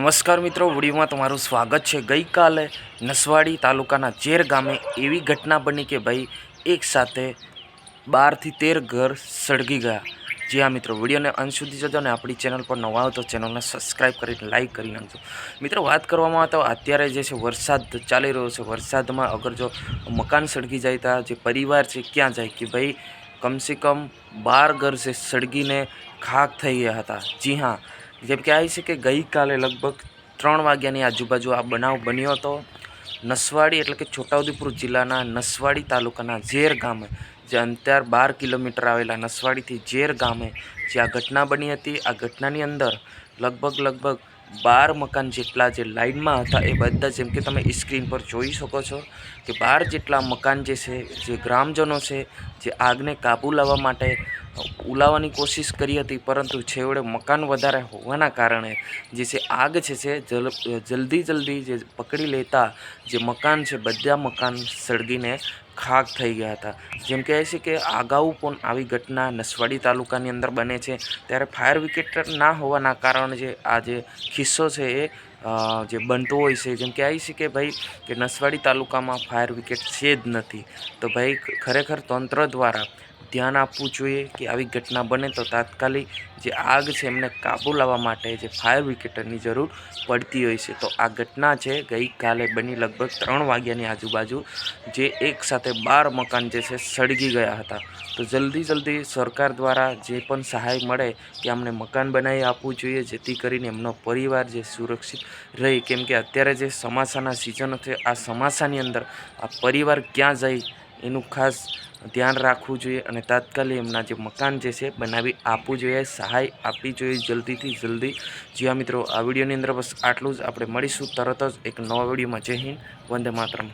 નમસ્કાર મિત્રો, વિડીયોમાં તમારું સ્વાગત છે. ગઈકાલે નસવાડી તાલુકાના ચેર ગામે એવી ઘટના બની કે ભાઈ, એક સાથે બારથી તેર ઘર સળગી ગયા. જી હા મિત્રો, વિડીયોને અંત સુધી જજો અને આપણી ચેનલ પર નવા હો તો ચેનલને સબસ્ક્રાઈબ કરીને લાઈક કરી નાખજો. મિત્રો, વાત કરવામાં તો અત્યારે જે છે વરસાદ ચાલી રહ્યો છે. વરસાદમાં અગર જો મકાન સળગી જાય ત્યાં જે પરિવાર છે, ક્યાં જાય કે ભાઈ, કમસે કમ બાર ઘર છે સળગીને ખાક થઈ ગયા હતા. જી હા જેમ કે આવી છે કે ગઈકાલે લગભગ ત્રણ વાગ્યાની આજુબાજુ આ બનાવ બન્યો હતો. નસવાડી એટલે કે છોટાઉદેપુર જિલ્લાના નસવાડી તાલુકાના ઝેર ગામે, જે અંતર બાર કિલોમીટર આવેલા નસવાડીથી ઝેર ગામે જે આ ઘટના બની હતી. આ ઘટનાની અંદર લગભગ લગભગ બાર મકાન જેટલા જે લાઇનમાં હતા એ બધા જેમ કે તમે સ્ક્રીન પર જોઈ શકો છો કે બાર જેટલા મકાન જે છે, જે ગ્રામજનો છે, જે આગને કાબૂ લાવવા માટે ઉલાવવાની કોશિશ કરી હતી, પરંતુ છેવડે મકાન વધારે હોવાના કારણે જે છે આગ છે જે જલ્દી જલ્દી જે પકડી લેતા જે મકાન છે, બધા મકાન સળગીને ખાક થઈ ગયા હતા. જેમ કહે છે કે અગાઉ પણ આવી ઘટના નસવાડી તાલુકાની અંદર બને છે. ત્યારે ફાયર વિકેટ ના હોવાના કારણે જે આ જે ખિસ્સો છે એ જે બનતો હોય છે. જેમ કે આવી છે કે ભાઈ કે નસવાડી તાલુકામાં ફાયર વિકેટ છે જ નથી. તો ભાઈ ખરેખર તંત્ર દ્વારા ધ્યાન આપવું જોઈએ કે આવી ઘટના બને તો તાત્કાલિક જે આગ છે એમને કાબૂ લાવવા માટે જે ફાયર વિકેટરની જરૂર પડતી હોય છે. તો આ ઘટના છે ગઈકાલે બની લગભગ ત્રણ વાગ્યાની આજુબાજુ જે એક સાથે બાર મકાન જે છે સળગી ગયા હતા. તો જલ્દી જલ્દી સરકાર દ્વારા જે પણ સહાય મળે કે અમને મકાન બનાવી આપવું જોઈએ, જેથી કરીને એમનો પરિવાર જે સુરક્ષિત રહે. કેમ કે અત્યારે જે ચોમાસાના સિઝન છે, આ ચોમાસાની અંદર આ પરિવાર ક્યાં જાય એનું ખાસ ધ્યાન રાખવું જોઈએ અને તાત્કાલિક એમના જે મકાન જે છે, બનાવી આપવું જોઈએ, સહાય આપવી જોઈએ જલ્દીથી જલ્દી. જ્યાં મિત્રો, આ વિડીયોની અંદર બસ આટલું જ. આપણે મળીશું તરત જ એક નવા વિડીયોમાં. જય હિન્દ, વંદે માતરમ.